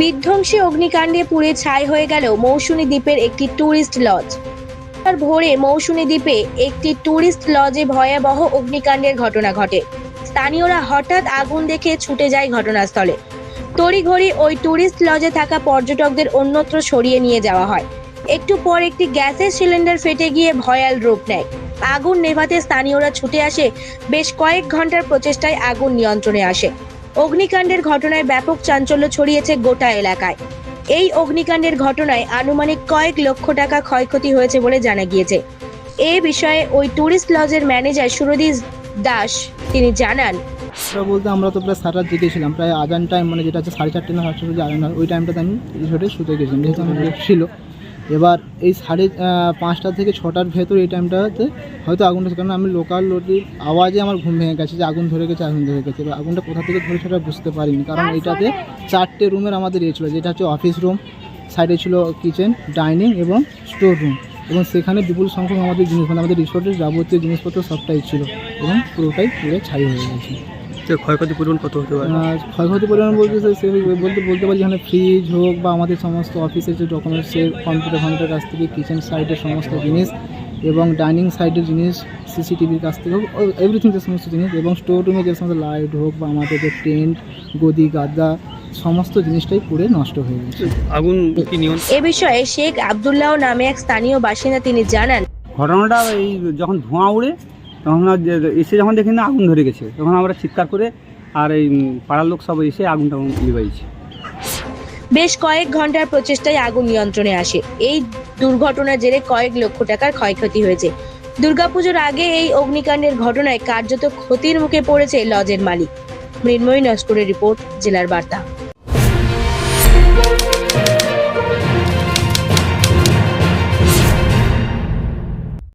বিধ্বংসী অগ্নিকাণ্ডে পুড়ে ছাই হয়ে গেল মৌসুমী দ্বীপের একটি ট্যুরিস্ট লজ। ভোরে মৌসুমী দ্বীপে একটি ট্যুরিস্ট লজে ভয়াবহ অগ্নিকাণ্ডের ঘটনা ঘটে। স্থানীয়রা হঠাৎ আগুন দেখে ছুটে যায় ঘটনাস্থলে। তড়িঘড়ি ওই ট্যুরিস্ট লজে থাকা পর্যটকদের অন্যত্র সরিয়ে নিয়ে যাওয়া হয়। একটু পর একটি গ্যাসের সিলিন্ডার ফেটে গিয়ে ভয়াল রূপ নেয়। আগুন নেভাতে স্থানীয়রা ছুটে আসে। বেশ কয়েক ঘণ্টার প্রচেষ্টায় আগুন নিয়ন্ত্রণে আসে। অগ্নিকাণ্ডের ঘটনায় ব্যাপক চাঞ্চল্য ছড়িয়েছে গোটা এলাকায়। এই অগ্নিকাণ্ডের ঘটনায় আনুমানিক কয়েক লক্ষ টাকা ক্ষয়ক্ষতি হয়েছে বলে জানা গিয়েছে। এ বিষয়ে ওই ট্যুরিস্ট লজের ম্যানেজার সুরদীপ দাস তিনি জানান। বলতে আমরা তো প্রায় সারা জেগেছিলাম প্রায় আজান টাইম মানে যেটা হচ্ছে সাড়ে চারটে না সাড়ে চারটে আজান ওই টাইমটাতে আমি রিসোর্টে শুতে গেছিলাম, যেহেতু আমার ছিল। এবার এই সাড়ে পাঁচটা থেকে ছটার ভেতর এই টাইমটাতে হয়তো আগুনটা কারণ আমি লোকাল লোটির আওয়াজে আমার ঘুম ভেঙে গেছে যে আগুন ধরে গেছে আগুন ধরে গেছে। এবার আগুনটা কোথা থেকে ধরে সেটা বুঝতে পারিনি। কারণ এটাতে চারটে রুমের আমাদের ইয়ে ছিল যেটা হচ্ছে অফিস রুম সাইডে ছিল কিচেন ডাইনিং এবং স্টোর রুম এবং সেখানে বিপুল সংখ্যক আমাদের জিনিস মানে আমাদের রিসোর্টের যাবতীয় জিনিসপত্র সবটাই ছিল এবং পুরোটাই পুরো ছাই হয়ে গেছে। ক্ষয়ক্ষতি পরিমাণ কত হতে পারে? ক্ষয়ক্ষতি পরিমাণ বলতে সে বলতে বলতে পারি যেখানে ফ্রিজ হোক বা আমাদের সমস্ত অফিসের যে ডকুমেন্টসের কম্পিউটার কম্পিউটার কাছ থেকে কিচেন সাইডের সমস্ত জিনিস এবং ডাইনিং সাইডের জিনিস সিসিটিভির কাছ থেকে হোক এভরিথিং যে সমস্ত জিনিস এবং স্টোর রুমে যে সমস্ত লাইট হোক বা আমাদের যে টেন্ট গদি গাদা সমস্ত জিনিসটাই পুড়ে নষ্ট হয়ে গেছে। আগুন এ বিষয়ে শেখ আবদুল্লাহ নামে এক স্থানীয় বাসিন্দা তিনি জানান। ঘটনাটা এই যখন ধোঁয়া উড়ে তখন এসে যখন দেখি না, আগুন ধরে গেছে। তখন আমরা চিৎকার করে আর এই পাড়ার লোক সব এসে আগুন আগুনটা নিবাইছে বেশ কয়েক ঘণ্টার প্রচেষ্টায় আগুন নিয়ন্ত্রণে আসে। এই দুর্ঘটনার জেরে কয়েক লক্ষ টাকার ক্ষয়ক্ষতি হয়েছে। দুর্গাপুজোর আগে এই অগ্নিকাণ্ডের ঘটনায় কার্যত ক্ষতির মুখে পড়েছে লজের মালিক। মৃন্ময়ী নস্করের রিপোর্ট, জেলার বার্তা।